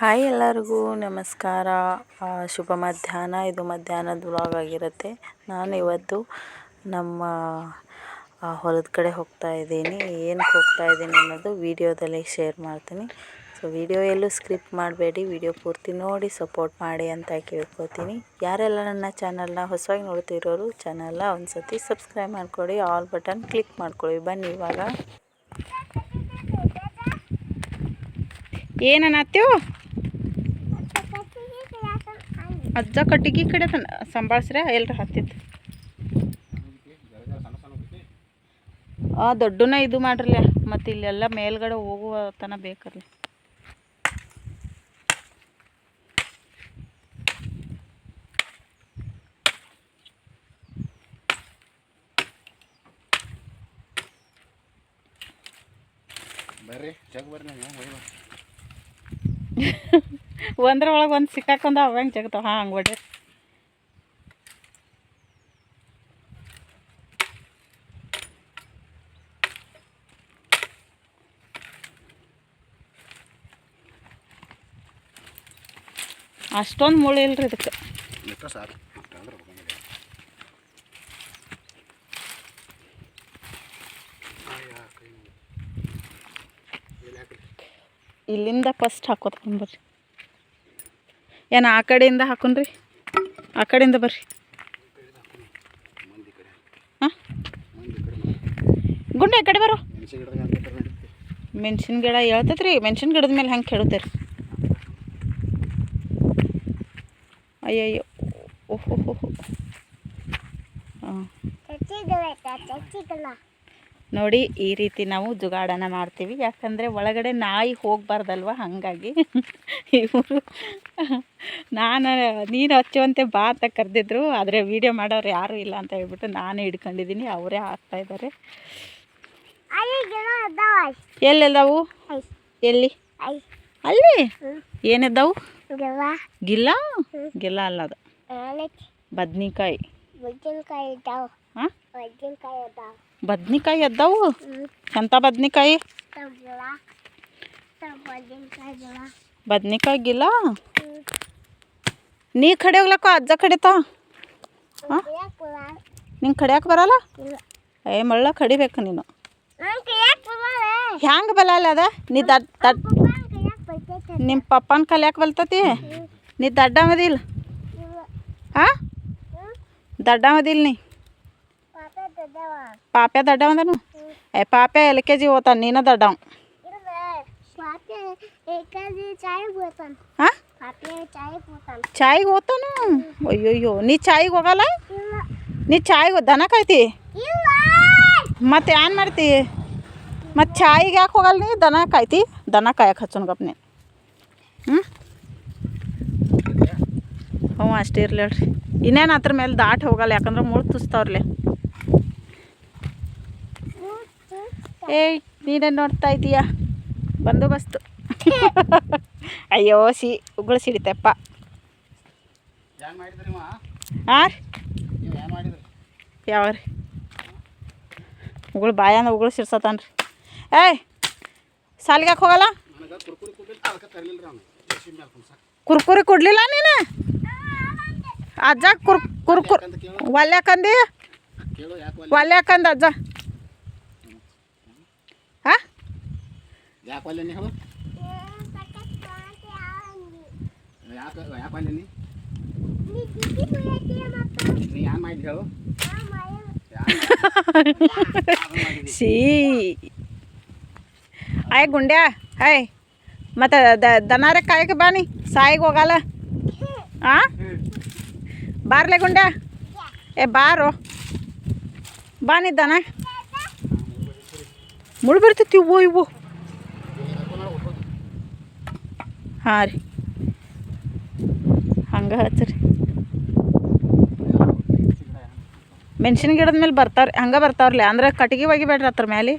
Hi ಎಲ್ಲರಿಗೂ ನಮಸ್ಕಾರ. ಶುಭ ಮಧ್ಯಾಹ್ನ. ಇದು ಮಧ್ಯಾಹ್ನದ ವ್ಲಾಗ್ ಆಗಿರುತ್ತೆ. ನಾನು ಇವತ್ತು ನಮ್ಮ ಹೊಲದ ಕಡೆ ಹೋಗ್ತಾ ಇದ್ದೀನಿ. ಏನಕ್ಕೆ ಹೋಗ್ತಾ ಇದ್ದೀನಿ ಅನ್ನೋದು ವಿಡಿಯೋದಲ್ಲಿ ಶೇರ್ ಮಾಡ್ತೀನಿ. ಸೊ ವಿಡಿಯೋ ಎಲ್ಲೂ ಸ್ಕ್ರಿಪ್ಟ್ ಮಾಡಬೇಡಿ. ವಿಡಿಯೋ ಪೂರ್ತಿ ನೋಡಿ ಸಪೋರ್ಟ್ ಮಾಡಿ ಅಂತ ಕೇಳ್ಕೊತೀನಿ. ಯಾರೆಲ್ಲ ನನ್ನ ಚಾನಲ್ನ ಹೊಸವಾಗಿ ನೋಡ್ತಿರೋರು ಚಾನಲ್ನ ಒಂದು ಸತಿ ಸಬ್ಸ್ಕ್ರೈಬ್ ಮಾಡ್ಕೊಳ್ಳಿ. ಆಲ್ ಬಟನ್ ಕ್ಲಿಕ್ ಮಾಡ್ಕೊಳ್ಳಿ. ಬನ್ನಿ ಇವಾಗ. ಏನನ್ನತ್ತೀವ್ ಅಜ್ಜ ಕಟ್ಟಿಗೆ ಕಡೆ ಸಂಭಾಳಿಸ್ರೆ ಎಲ್ರು ಹತ್ತಿತ್ತು ಆ ದೊಡ್ಡನ ಇದು ಮಾಡ್ರಲ್ಲ ಮತ್ತು ಇಲ್ಲೆಲ್ಲ ಮೇಲ್ಗಡೆ ಹೋಗುವ ತನ ಬೇಕಲ್ಲ ಬರ್ರಿ ಜಗ್ ಬರ್ರಿ ಒಂದ್ರ ಒಳಗೆ ಒಂದು ಸಿಕ್ಕಾಕೊಂಡ ಅವ ಹೆಂಗೆ ಜಗತ್ತಾವ ಹಾಂ ಹಂಗೆ ಹೊಡ್ರಿ. ಅಷ್ಟೊಂದು ಮುಳ್ಳು ಇಲ್ರಿ ಇದಕ್ಕೆ. ಇಲ್ಲಿಂದ ಫಸ್ಟ್ ಹಾಕೋತ ಬರ್ರಿ ಏನು ಆ ಕಡೆಯಿಂದ ಹಾಕೊಂಡ್ರಿ? ಆ ಕಡೆಯಿಂದ ಬರ್ರಿ. ಹಾಂ? ಗುಂಡ ಈ ಕಡೆ ಬರೋ. ಮೆಣಸಿನ ಗಿಡ ಹೇಳ್ತೈತೆ ರೀ ಮೆಣಸಿನ ಗಿಡದ ಮೇಲೆ ಹೆಂಗೆ ಕೇಳುತ್ತೀರಿ ಅಯ್ಯಯ್ಯೋ, ಓಹೋ ಹಾಂ. ನೋಡಿ ಈ ರೀತಿ ನಾವು ಜುಗಾಡನ ಮಾಡ್ತೀವಿ. ಯಾಕಂದರೆ ಒಳಗಡೆ ನಾಯಿ ಹೋಗಬಾರ್ದಲ್ವ? ಹಾಗಾಗಿ ಇವರು ನಾನು ನೀನು ಹಚ್ಚುವಂತೆ ಬಾ ಅಂತ ಕರೆದಿದ್ರು ಆದರೆ ವೀಡಿಯೋ ಮಾಡೋರು ಯಾರೂ ಇಲ್ಲ ಅಂತ ಹೇಳ್ಬಿಟ್ಟು ನಾನು ಹಿಡ್ಕೊಂಡಿದ್ದೀನಿ. ಅವರೇ ಹಾಕ್ತಾ ಇದ್ದಾರೆ ಎಲ್ಲೆಲ್ಲವು? ಎಲ್ಲಿ? ಅಲ್ಲಿ? ಏನಿದ್ದಾವು? ಗಿಲ್ಲ? ಗಿಲ್ಲ ಅಲ್ಲ ಅದು ಬದ್ನಿಕಾಯಿ ಹಾಂ ಬದ್ನಿಕಾಯಿ ಎದ್ದಾವು? ಎಂಥ ಬದ್ನಿಕಾಯಿ? ಬದ್ನಿಕಾಯಿ ಗಿಲ್ಲ ನೀ ಕಡೆ ಹೋಗ್ಲಕ್ಕ, ಅಜ್ಜ ಕಡಿತಾ ನಿಂಗೆ ಕಡಿಯಕ್ಕೆ ಬರಲ್ಲ? ಏ, ಮಳ್ಳ ಕಡಿಬೇಕು ನೀನು. ಹ್ಯಾಂಗೆ ಬಲ್ಲಲ್ಲ ಅದ? ನೀ ದಡ್ ದಡ್ ನಿಮ್ಮ ಪಪ್ಪನ ಕಲಿಯಾಕ ಬಲ್ತತಿ ನೀ ದಡ್ಡ ಮದಿಲ್ಲ ಹಾಂ ದಡ್ಡ ಮದಿಲ್ಲ ನೀ? ಪಾಪ್ಯ ದಡ್ಡ ಅಂದನು ಏ ಪಾಪ್ಯ ಎಲ್ ಕೆ ಜಿ ಓದ್ತಾನ ನೀನ ದಡ್ಡವ್ ಹಾಂ ಚಾಯ್ಗೆ ಓದ್ತಾನು ಅಯ್ಯೋಯ್ಯೋ ನೀ ಚಾಯ್ಗೆ ಹೋಗಲ್ಲ ನೀ ಚಾಯ್ಗೆ ದನ ಕಾಯ್ತಿ ಮತ್ತೆ ಏನ್ ಮಾಡ್ತಿ ಮತ್ತೆ ಚಾಯಿಗೆ ಯಾಕೆ ಹೋಗಲ್ಲ ನೀ ದನ ಕಾಯ್ತಿ ದನ ಕಾಯಕ್ಕೆ ಹಚ್ಚೋನ್ ಗಪ್ನೆ ಹ್ಞೂ ಹ್ಞೂ ಅಷ್ಟೇ ಇರ್ಲಿ ಹೇಳ್ರಿ ಇನ್ನೇನು ಅದ್ರ ಮೇಲೆ ದಾಟಿ ಹೋಗಲ್ಲ ಯಾಕಂದ್ರೆ ಮುಳ್ಳು ತುಸ್ತಾವ್ರಲೆ ಏಯ್ ನೀನೇನು ನೋಡ್ತಾ ಇದೀಯಾ? ಬಂದೋಬಸ್ತು. ಅಯ್ಯೋ ಸಿ ಉಗುಳು ಸಿಡಿತಪ್ಪ? ಹಾಂ ಯಾವ ರೀ ಉಗುಳು ಬಾಯಂದ ಉಗುಳು ಸಿಡ್ಸತಾನ್ರಿ. ಏಯ್ ಸಾಲಿಗೆ ಯಾಕೆ ಹೋಗಲ್ಲ? ಕುರ್ಕುರಿ ಕೊಡ್ಲಿಲ್ಲ ನೀನು? ಅಜ್ಜ ಕುರ್ ಕುರ್ಕುರ್ ಒಲ್ಯಾಕಂದಿ ಒಲ್ಯಾಕಂದ ಅಜ್ಜ ಹಾಂ ಯಾಕೆ ಒಲ್ಲೆನಿ ಹೇಳು ಯಾಕೆ ಯಾಕೆ ಒಲ್ಲೆನಿ ನೀ ನೀ ಏನ್ ಮಾಡಿದ್ರಿ ಹೇಳು? ಸಿ ಆಯ್ ಗುಂಡ್ಯಾ ಹಾಯ್. ಮತ್ತು ದನಾರ ಕಾಯಕ್ಕೆ ಬಾನಿ ಸಾಯಿಗೆ ಹೋಗಲ್ಲ. ಆ? ಬಾರ್ಲೆ ಗುಂಡ್ಯಾ? ಏ ಬಾರೋ. ಬಾನಿ ದನ. ಮುಳು ಬರ್ತೈತಿ ಇವು ಇವು. ಹಾಂ ರೀ. ಹಂಗೆ ಹಚ್ಚಿರಿ. ಮೆಣಸಿನ ಗಿಡದ ಮೇಲೆ ಬರ್ತಾವ್ರಿ, ಹಂಗೆ ಬರ್ತಾವ್ರಲ್ಲ, ಅಂದ್ರೆ ಕಟ್ಟಿಗೆ ಒಗಿಬೇಡ್ರಿ ಅದ್ರ ಮೇಲೆ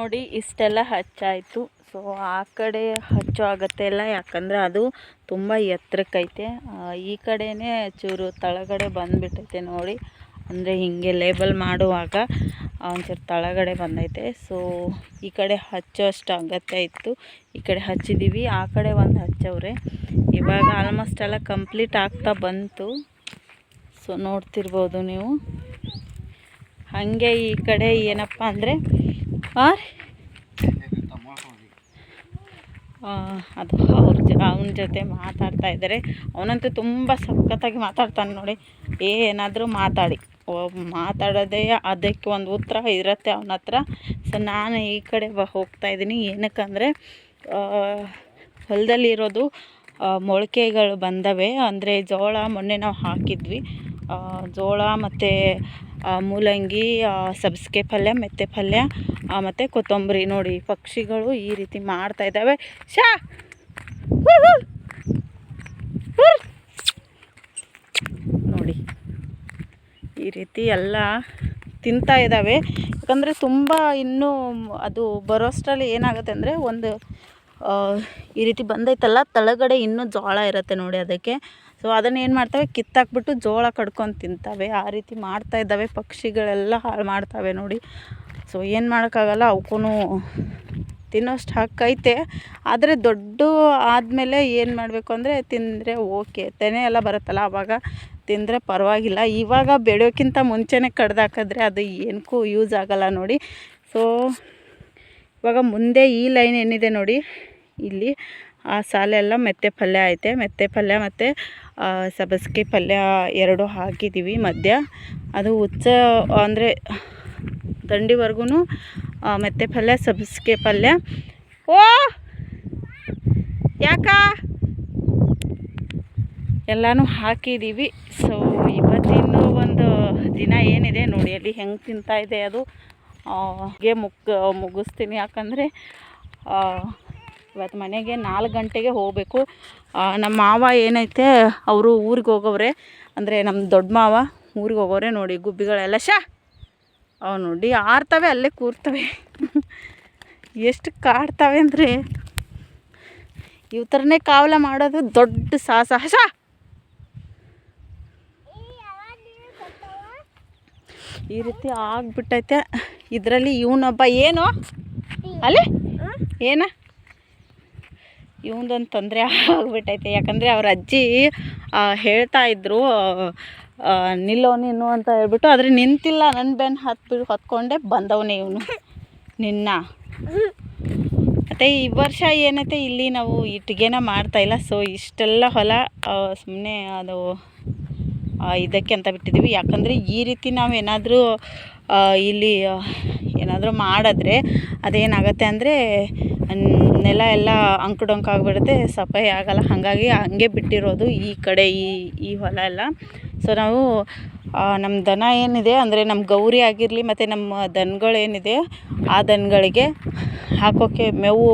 ನೋಡಿ ಇಷ್ಟೆಲ್ಲ ಹಚ್ಚಾಯಿತು. ಸೊ ಆ ಕಡೆ ಹಚ್ಚೋ ಅಗತ್ಯ ಇಲ್ಲ. ಯಾಕಂದರೆ ಅದು ತುಂಬ ಎತ್ತರಕ್ಕೈತೆ. ಈ ಕಡೆನೇ ಚೂರು ತಳಗಡೆ ಬಂದುಬಿಟ್ಟೈತೆ ನೋಡಿ. ಅಂದರೆ ಹೀಗೆ ಲೇಬಲ್ ಮಾಡುವಾಗ ಒಂಚೂರು ತಳಗಡೆ ಬಂದೈತೆ. ಸೊ ಈ ಕಡೆ ಹಚ್ಚೋ ಅಷ್ಟು ಅಗತ್ಯ ಇತ್ತು. ಈ ಕಡೆ ಹಚ್ಚಿದ್ದೀವಿ ಆ ಕಡೆ ಒಂದು ಹಚ್ಚವ್ರೆ. ಇವಾಗ ಆಲ್ಮೋಸ್ಟ್ ಎಲ್ಲ ಕಂಪ್ಲೀಟ್ ಆಗ್ತಾ ಬಂತು. ಸೊ ನೋಡ್ತಿರ್ಬೋದು ನೀವು. ಹಾಗೆ ಈ ಕಡೆ ಏನಪ್ಪ ಅಂದರೆ ಅದು ಅವ್ರ ಜ, ಅವನ ಜೊತೆ ಮಾತಾಡ್ತಾ ಇದ್ದಾರೆ. ಅವನಂತೂ ತುಂಬ ಸಖತ್ತಾಗಿ ಮಾತಾಡ್ತಾನೆ ನೋಡಿ. ಏನಾದರೂ ಮಾತಾಡಿ. ಮಾತಾಡೋದೇ ಅದಕ್ಕೆ ಒಂದು ಉತ್ತರ ಇರುತ್ತೆ ಅವನ ಹತ್ರ. ಸೊ ನಾನು ಈ ಕಡೆ ಬ, ಹೋಗ್ತಾ ಇದ್ದೀನಿ. ಏನಕ್ಕಂದರೆ ಹೊಲದಲ್ಲಿರೋದು ಮೊಳಕೆಗಳು ಬಂದವೆ. ಅಂದರೆ ಜೋಳ ಮೊನ್ನೆ ನಾವು ಹಾಕಿದ್ವಿ. ಜೋಳ ಮತ್ತು ಮೂಲಂಗಿ ಸಬ್ಸಿಗೆ ಪಲ್ಯ ಮೆಂತ್ಯ ಪಲ್ಯ ಮತ್ತು ಕೊತ್ತಂಬರಿ. ನೋಡಿ, ಪಕ್ಷಿಗಳು ಈ ರೀತಿ ಮಾಡ್ತಾ ಇದ್ದಾವೆ. ಶಾ. ನೋಡಿ, ಈ ರೀತಿ ಎಲ್ಲ ತಿಂತಾ ಇದ್ದಾವೆ. ಯಾಕಂದರೆ ತುಂಬ ಇನ್ನೂ ಅದು ಬರೋಷ್ಟರಲ್ಲಿ ಏನಾಗುತ್ತೆ ಅಂದರೆ ಒಂದು ಈ ರೀತಿ ಬಂದೈತಲ್ಲ, ತಳಗಡೆ ಇನ್ನೂ ಜೋಳ ಇರುತ್ತೆ ನೋಡಿ ಅದಕ್ಕೆ. ಸೊ ಅದನ್ನು ಏನು ಮಾಡ್ತವೆ? ಕಿತ್ತಾಕ್ಬಿಟ್ಟು ಜೋಳ ಕಡ್ಕೊಂಡು ತಿಂತಾವೆ. ಆ ರೀತಿ ಮಾಡ್ತಾ ಇದ್ದಾವೆ. ಪಕ್ಷಿಗಳೆಲ್ಲ ಹಾಳು ಮಾಡ್ತವೆ ನೋಡಿ. ಸೊ ಏನು ಮಾಡೋಕ್ಕಾಗಲ್ಲ? ಅವಕ್ಕೂ ತಿನ್ನೋಷ್ಟು ಹಾಕೈತೆ ಆದರೆ ದೊಡ್ಡ ಆದಮೇಲೆ ಏನು ಮಾಡಬೇಕು ಅಂದರೆ ತಿಂದರೆ ಓಕೆ. ತೆನೆ ಎಲ್ಲ ಬರುತ್ತಲ್ಲ ಆವಾಗ ತಿಂದರೆ ಪರವಾಗಿಲ್ಲ. ಇವಾಗ ಬೆಳೆಯೋಕ್ಕಿಂತ ಮುಂಚೆನೇ ಕಡ್ದಾಕಿದ್ರೆ ಅದು ಏನಕ್ಕೂ ಯೂಸ್ ಆಗಲ್ಲ ನೋಡಿ. ಸೊ ಇವಾಗ ಮುಂದೆ ಈ ಲೈನ್ ಏನಿದೆ ನೋಡಿ. ಇಲ್ಲಿ ಆ ಸಾಲೆಲ್ಲ ಮೆತ್ತೆ ಪಲ್ಯ ಐತೆ. ಮೆತ್ತೆ ಪಲ್ಯ ಮತ್ತು ಸಬ್ಬಸ್ಗೆ ಪಲ್ಯ ಎರಡು ಹಾಕಿದ್ದೀವಿ ಮಧ್ಯ. ಅದು ಹುಚ್ಚ ಅಂದರೆ ದಂಡಿವರೆಗೂ ಮೆತ್ತೆ ಪಲ್ಯ, ಸಬ್ಬಸ್ಗೆ ಪಲ್ಯ. ಓ! ಯಾಕ? ಎಲ್ಲನೂ ಹಾಕಿದ್ದೀವಿ ಸೊ ಇವತ್ತಿನ ಒಂದು ದಿನ ಏನಿದೆ ನೋಡಿ, ಅಲ್ಲಿ ಹೆಂಗೆ ತಿಂತಾಯಿದೆ ಅದು. ಮುಗ್ ಮುಗಿಸ್ತೀನಿ ಯಾಕಂದರೆ ಇವತ್ತು ಮನೆಗೆ ನಾಲ್ಕು ಗಂಟೆಗೆ ಹೋಗಬೇಕು. ನಮ್ಮ ಮಾವ ಏನೈತೆ, ಅವರು ಊರಿಗೆ ಹೋಗೋವ್ರೆ. ಅಂದರೆ ನಮ್ಮ ದೊಡ್ಡ ಮಾವ ಊರಿಗೆ ಹೋಗೋರೆ ನೋಡಿ, ಗುಬ್ಬಿಗಳೆಲ್ಲ ಶಾ ಅವು ನೋಡಿ, ಆರ್ತವೆ, ಅಲ್ಲೇ ಕೂರ್ತವೆ. ಎಷ್ಟು ಕಾಡ್ತವೆ ಅಂದರೆ. ಇವ್ ಥರನೇ ಕಾವಲ ಮಾಡೋದು ದೊಡ್ಡ ಸಾಹಸ. ಶಾ ಈ ರೀತಿ ಆಗ್ಬಿಟ್ಟೈತೆ. ಇದರಲ್ಲಿ ಇವನೊಬ್ಬ ಏನು? ಅಲ್ಲಿ? ಏನ? ಇವಂದೊಂದು ತೊಂದರೆ ಆಗ್ಬಿಟ್ಟೈತೆ. ಯಾಕಂದರೆ ಅವ್ರ ಅಜ್ಜಿ ಹೇಳ್ತಾ ಇದ್ದರು ನಿಲ್ಲೋ ನಿನ್ನು ಅಂತ ಹೇಳ್ಬಿಟ್ಟು, ಆದರೆ ನಿಂತಿಲ್ಲ. ನನ್ನ ಬೆನ್ನು ಹತ್ಬಿ ಹೊತ್ಕೊಂಡೆ ಬಂದವನೇ ಇವನು. ನಿನ್ನ. ಮತ್ತು ಈ ವರ್ಷ ಏನೈತೆ ಇಲ್ಲಿ ನಾವು ಇಟ್ಟಿಗೆನ ಮಾಡ್ತಾಯಿಲ್ಲ ಸೊ ಇಷ್ಟೆಲ್ಲ ಹೊಲ ಸುಮ್ಮನೆ ಅದು ಇದಕ್ಕೆ ಅಂತ ಬಿಟ್ಟಿದ್ದೀವಿ ಯಾಕಂದರೆ ಈ ರೀತಿ ನಾವು ಏನಾದರೂ ಇಲ್ಲಿ ಏನಾದರೂ ಮಾಡಿದ್ರೆ ಅದೇನಾಗುತ್ತೆ ಅಂದರೆ ನೆಲ ಎಲ್ಲ ಅಂಕು ಡೊಂಕು ಆಗಿಬಿಡುತ್ತೆ ಸಫಾಯಿ ಆಗಲ್ಲ. ಹಾಗಾಗಿ ಹಂಗೆ ಬಿಟ್ಟಿರೋದು ಈ ಕಡೆ ಈ ಈ ಹೊಲ ಎಲ್ಲ. ಸೊ ನಾವು ನಮ್ಮ ದನ ಏನಿದೆ ಅಂದರೆ ನಮ್ಮ ಗೌರಿ ಆಗಿರಲಿ ಮತ್ತು ನಮ್ಮ ದನಗಳೇನಿದೆ ಆ ದನಗಳಿಗೆ ಹಾಕೋಕ್ಕೆ ಮೇವು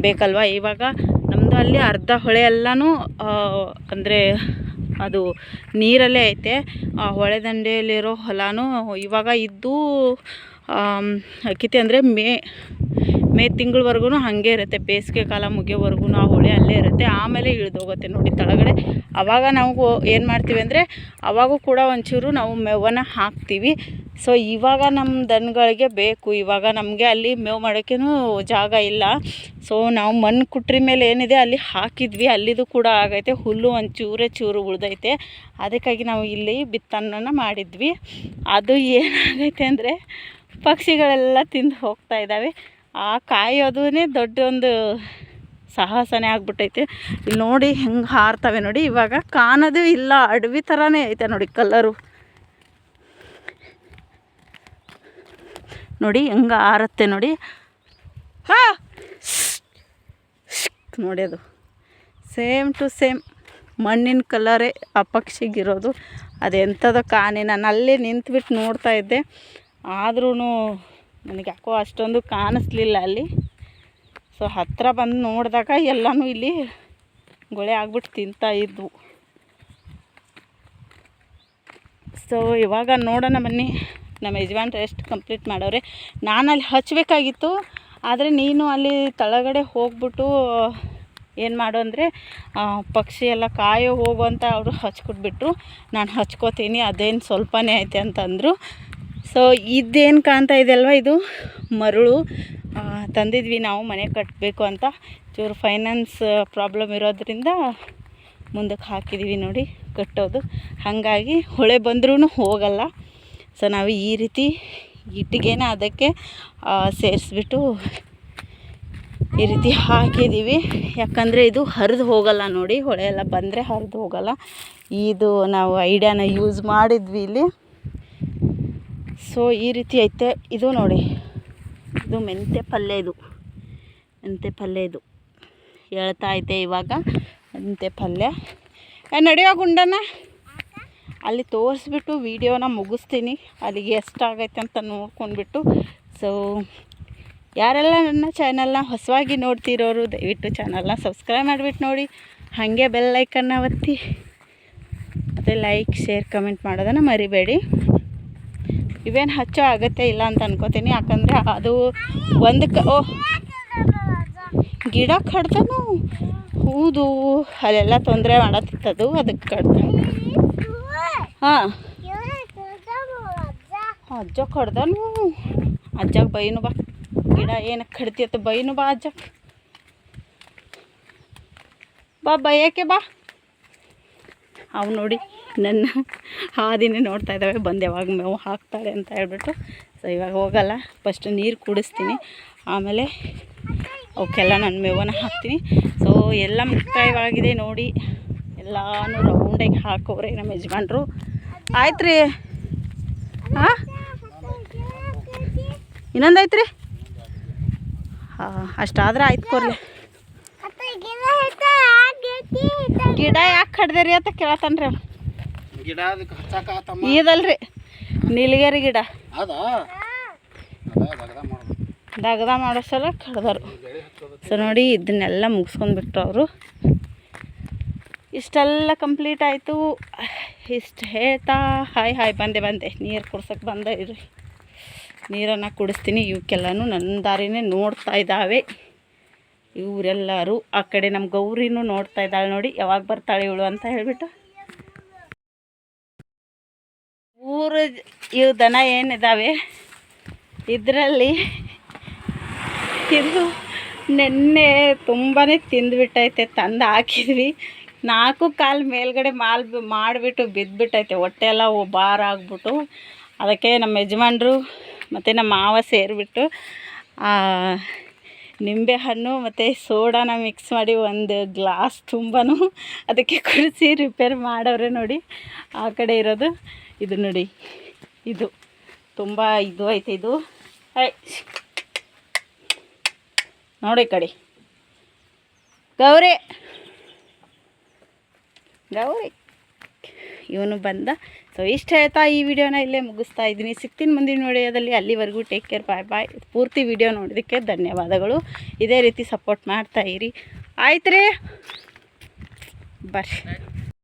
ಬೇಕಲ್ವ? ಇವಾಗ ನಮ್ಮದು ಅಲ್ಲಿ ಅರ್ಧ ಹೊಳೆ ಎಲ್ಲನೂ ಅಂದರೆ ಅದು ನೀರಲ್ಲೇ ಐತೆ. ಆ, ಹೊಳೆ ದಂಡೆಯಲ್ಲಿರೋ ಹೊಲನೂ ಇವಾಗ ಇದ್ದು ಕಿತೆ ಅಂದರೆ ಮೇ ಮೇ ತಿಂಗಳವರೆಗೂ ಹಾಗೆ ಇರುತ್ತೆ. ಬೇಸಿಗೆ ಕಾಲ ಮುಗಿಯೋವರೆಗೂ ಆ ಹೊಳೆ ಅಲ್ಲೇ ಇರುತ್ತೆ. ಆಮೇಲೆ ಇಳಿದೋಗುತ್ತೆ ನೋಡಿ ತಳಗಡೆ. ಆವಾಗ ನಾವು ಏನು ಮಾಡ್ತೀವಿ ಅಂದರೆ ಆವಾಗೂ ಕೂಡ ಒಂಚೂರು ನಾವು ಮೇವನ್ನು ಹಾಕ್ತೀವಿ. ಸೊ ಇವಾಗ ನಮ್ಮ ದನಗಳಿಗೆ ಬೇಕು. ಇವಾಗ ನಮಗೆ ಅಲ್ಲಿ ಮೇವು ಮಾಡೋಕ್ಕೇನು ಜಾಗ ಇಲ್ಲ. ಸೊ ನಾವು ಮಣ್ಣು ಕುಟ್ರಿ ಮೇಲೆ ಏನಿದೆ ಅಲ್ಲಿ ಹಾಕಿದ್ವಿ. ಅಲ್ಲಿದು ಕೂಡ ಆಗೈತೆ. ಹುಲ್ಲು ಒಂದು ಚೂರೇ ಚೂರು ಉಳ್ದೈತೆ. ಅದಕ್ಕಾಗಿ ನಾವು ಇಲ್ಲಿ ಬಿತ್ತನ್ನ ಮಾಡಿದ್ವಿ. ಅದು ಏನಾಗೈತೆ ಅಂದರೆ, ಪಕ್ಷಿಗಳೆಲ್ಲ ತಿಂದು ಹೋಗ್ತಾ ಇದ್ದಾವೆ. ಆ ಕಾಯೋದೇ ದೊಡ್ಡ ಒಂದು ಸಾಹಸನೇ ಆಗ್ಬಿಟ್ಟೈತೆ. ಇಲ್ಲಿ ನೋಡಿ ಹೆಂಗೆ ಹಾರ್ತವೆ ನೋಡಿ. ಇವಾಗ ಕಾಣೋದು ಇಲ್ಲ, ಅಡವಿ ಥರನೇ ಐತೆ ನೋಡಿ ಕಲರು. ನೋಡಿ ಹೆಂಗೆ ಹಾರತ್ತೆ ನೋಡಿ. ಹಾ! ನೋಡಿ ಅದು. Same to same. ಮಣ್ಣಿನ ಕಲರೇ ಆ ಪಕ್ಷಿಗಿರೋದು. ಅದೆಂಥದೋ ಕಾಣೆ ನಾನು ಅಲ್ಲೇ ನಿಂತ್ಬಿಟ್ಟು ನೋಡ್ತಾ ಇದ್ದೆ. ಆದ್ರೂ ನನಗೆ ಯಾಕೋ ಅಷ್ಟೊಂದು ಕಾಣಿಸ್ಲಿಲ್ಲ ಅಲ್ಲಿ. ಸೊ ಹತ್ತಿರ ಬಂದು ನೋಡಿದಾಗ ಎಲ್ಲನೂ ಇಲ್ಲಿ ಗೊಳೆ ಆಗ್ಬಿಟ್ಟು ತಿಂತಾ ಇದ್ವು. ಸೊ ಇವಾಗ ನೋಡೋಣ ಬನ್ನಿ. ನಮ್ಮ ಯಜಮಾನ್ ರೆಸ್ಟ್ ಕಂಪ್ಲೀಟ್ ಮಾಡೋರೆ. ನಾನು ಅಲ್ಲಿ ಹಚ್ಚಬೇಕಾಗಿತ್ತು ಆದರೆ ನೀನು ಅಲ್ಲಿ ತಳಗಡೆ ಹೋಗ್ಬಿಟ್ಟು, ಏನು ಮಾಡು ಅಂದರೆ ಪಕ್ಷಿ ಎಲ್ಲ ಕಾಯೋ ಹೋಗು ಅಂತ ಅವರು ಹಚ್ಕೊಟ್ಬಿಟ್ರು. ನಾನು ಹಚ್ಕೋತೀನಿ, ಅದೇನು ಸ್ವಲ್ಪನೇ ಐತೆ ಅಂತಂದರು. ಸೊ ಇದೇನು ಕಾಣ್ತಾ ಇದೆ ಅಲ್ವಾ ಇದು? ಮರಳು. ತಂದಿದ್ವಿ ನಾವು, ಮನೆ ಕಟ್ಟಬೇಕು ಅಂತ. ಚೂರು ಫೈನಾನ್ಸ್ ಪ್ರಾಬ್ಲಮ್ ಇರೋದ್ರಿಂದ ಮುಂದಕ್ಕೆ ಹಾಕಿದ್ದೀವಿ ನೋಡಿ, ಕಟ್ಟೋದು. ಹಾಗಾಗಿ ಹೊಳೆ ಬಂದ್ರೂ ಹೋಗಲ್ಲ. ಸೊ ನಾವು ಈ ರೀತಿ ಇಟ್ಟಿಗೆನ ಅದಕ್ಕೆ ಸೇರಿಸ್ಬಿಟ್ಟು ಈ ರೀತಿ ಹಾಕಿದ್ದೀವಿ ಯಾಕಂದರೆ ಇದು ಹರಿದು ಹೋಗಲ್ಲ ನೋಡಿ, ಹೊಳೆ ಎಲ್ಲ ಬಂದರೆ ಹರಿದು ಹೋಗಲ್ಲ. ಇದು ನಾವು ಐಡಿಯಾನ ಯೂಸ್ ಮಾಡಿದ್ವಿ ಇಲ್ಲಿ. ಸೊ, ಈ ರೀತಿ ಐತೆ. ಇದು ನೋಡಿ. ಇದು ಮೆಂತೆ ಪಲ್ಯ ಇದು. ಮೆಂತೆ ಪಲ್ಯ ಇದು. ಹೇಳ್ತಾ ಐತೆ ಇವಾಗ. ಮೆಂತೆ ಪಲ್ಯ. ನಡೆಯೋ ಗುಂಡನ? ಅಲ್ಲಿ ತೋರಿಸ್ಬಿಟ್ಟು ವೀಡಿಯೋನ ಮುಗಿಸ್ತೀನಿ. ಅಲ್ಲಿಗೆ ಎಷ್ಟಾಗೈತೆ ಅಂತ ನೋಡ್ಕೊಂಡ್ಬಿಟ್ಟು. ಸೊ ಯಾರೆಲ್ಲ ನನ್ನ ಚಾನಲ್ನ ಹೊಸವಾಗಿ ನೋಡ್ತಿರೋರು, ದಯವಿಟ್ಟು ಚಾನಲ್ನ ಸಬ್ಸ್ಕ್ರೈಬ್ ಮಾಡಿಬಿಟ್ಟು ನೋಡಿ. ಹಾಗೆ ಬೆಲ್ ಐಕನ್ನ ಒತ್ತಿ. ಮತ್ತು ಲೈಕ್ ಶೇರ್ ಕಮೆಂಟ್ ಮಾಡೋದನ್ನು ಮರಿಬೇಡಿ. ಇವೇನು ಹಚ್ಚೋ ಆಗುತ್ತೆ ಇಲ್ಲ ಅಂತ ಅನ್ಕೋತೀನಿ. ಯಾಕಂದರೆ ಅದು ಒಂದು ಕ ಓ ಗಿಡ ಕಡ್ದನು? ಹೂದು. ಅಲ್ಲೆಲ್ಲ ತೊಂದರೆ ಮಾಡತ್ತಿತ್ತದು ಅದಕ್ಕೆ ಕಡ್ದ. ಹಾಂ. ಅಜ್ಜ ಕಡ್ದನು? ಅಜ್ಜಗೆ ಬೈನು ಬಾ. ಗಿಡ ಏನಕ್ಕೆ ಕಡ್ತಿತ್ತ ಬೈನು ಬಾ ಅಜ್ಜಕ್ಕೆ ಬಾ ಬೈಯಕ್ಕೆ ಬಾ. ಅವು ನೋಡಿ. ನನ್ನ ಹಾದಿನೇ ನೋಡ್ತಾ ಇದ್ದಾವೆ ಬಂದು ಯಾವಾಗ ಮೇವು ಹಾಕ್ತಾಳೆ ಅಂತ ಹೇಳ್ಬಿಟ್ಟು. ಸೊ ಇವಾಗ ಹೋಗಲ್ಲ ಫಸ್ಟ್ ನೀರು ಕುಡಿಸ್ತೀನಿ. ಆಮೇಲೆ ಅವಕ್ಕೆಲ್ಲ ನಾನು ಮೇವನ್ನು ಹಾಕ್ತೀನಿ. ಸೊ ಎಲ್ಲ ಮುಕ್ತಾಯವಾಗಿದೆ ನೋಡಿ. ಎಲ್ಲನೂ ರೌಂಡಾಗಿ ಹಾಕೋರೆ ನಮ್ಮ ಯಜಮಾನ್ರು. ಆಯ್ತು ರೀ ಹಾಂ ಇನ್ನೊಂದು ಆಯ್ತು ರೀ ಹಾಂ ಅಷ್ಟಾದ್ರೆ ಆಯ್ತು ಕೊರ್ಲಿ ಗಿಡ ಯಾಕೆ ಕಡ್ದೇರಿ ಅಂತ ಕೇಳತ್ತಾನ್ರಿ ಅವ್ನು. ಗಿಡ ಅದಕ್ಕೆ ಹಚ್ಚಾಕ ಆತಮ್ಮ. ಇದಲ್ರಿ ನೀಲಗಿರಿ ಗಿಡ. ಅದ? ದಗದ ಮಾಡೋ ಸಲ ಕಡ್ದರು. ಸೊ ನೋಡಿ ಇದನ್ನೆಲ್ಲ ಮುಗಿಸ್ಕೊಂಡ್ಬಿಟ್ರು ಅವರು. ಇಷ್ಟೆಲ್ಲ ಕಂಪ್ಲೀಟ್ ಆಯಿತು. ಇಷ್ಟು ಹೇಳ್ತಾ ಹಾಯ್ ಹಾಯ್ ಬಂದೆ ಬಂದೆ. ನೀರು ಕುಡ್ಸಕ್ಕೆ ಬಂದೆ ಇರಿ ನೀರನ್ನು ಕುಡಿಸ್ತೀನಿ. ಇವಕ್ಕೆಲ್ಲನೂ ನನ್ನ ದಾರಿನೇ ನೋಡ್ತಾ ಇದ್ದಾವೆ. ಇವರೆಲ್ಲರೂ ಆ ಕಡೆ ನಮ್ಮ ಗೌರಿನೂ ನೋಡ್ತಾ ಇದ್ದಾಳೆ ನೋಡಿ. ಯಾವಾಗ ಬರ್ತಾಳೆ ಇವಳು ಅಂತ ಹೇಳಿಬಿಟ್ಟು. ಊರು ಇವು ದನ ಏನಿದ್ದಾವೆ ಇದರಲ್ಲಿ ಇದು ನೆನ್ನೆ ತುಂಬಾ ತಿಂದುಬಿಟ್ಟೈತೆ, ತಂದು ಹಾಕಿದ್ವಿ. ನಾಲ್ಕು ಕಾಲು ಮೇಲ್ಗಡೆ ಮಾಲ್ ಮಾಡಿಬಿಟ್ಟು ಬಿದ್ದುಬಿಟ್ಟೈತೆ ಹೊಟ್ಟೆ ಎಲ್ಲ ಬಾರ ಆಗ್ಬಿಟ್ಟು. ಅದಕ್ಕೆ ನಮ್ಮ ಯಜಮಾನ್ರು ಮತ್ತು ನಮ್ಮ ಮಾವ ಸೇರಿಬಿಟ್ಟು ನಿಂಬೆ ಹಣ್ಣು ಮತ್ತು ಸೋಡಾನ ಮಿಕ್ಸ್ ಮಾಡಿ ಒಂದು ಗ್ಲಾಸ್ ತುಂಬನೂ ಅದಕ್ಕೆ ಕುಡಿಸಿ ರಿಪೇರ್ ಮಾಡವ್ರೆ ನೋಡಿ, ಆ ಕಡೆ ಇರೋದು. ಇದು ನೋಡಿ. ಇದು ತುಂಬ ಇದು ಐತೆ ಇದು. ನೋಡಿ ಕಡೆ. ಗೌರಿ. ಗೌರಿ. ಇವನು ಬಂದ. ಸೊ ಇಷ್ಟು ಹೇಳ್ತಾ ಈ ವಿಡಿಯೋನ ಇಲ್ಲೇ ಮುಗಿಸ್ತಾ ಇದ್ದೀನಿ. ಸಿಗ್ತೀನಿ ಮುಂದಿನ ವಿಡಿಯೋದಲ್ಲಿ. ಅಲ್ಲಿವರೆಗೂ ಟೇಕ್ ಕೇರ್ ಬಾಯ್ ಬಾಯ್ ಪೂರ್ತಿ ವಿಡಿಯೋ ನೋಡೋದಕ್ಕೆ ಧನ್ಯವಾದಗಳು. ಇದೇ ರೀತಿ ಸಪೋರ್ಟ್ ಮಾಡ್ತಾ ಇರಿ. ಆಯ್ತು ರೀ ಬರ್ರಿ.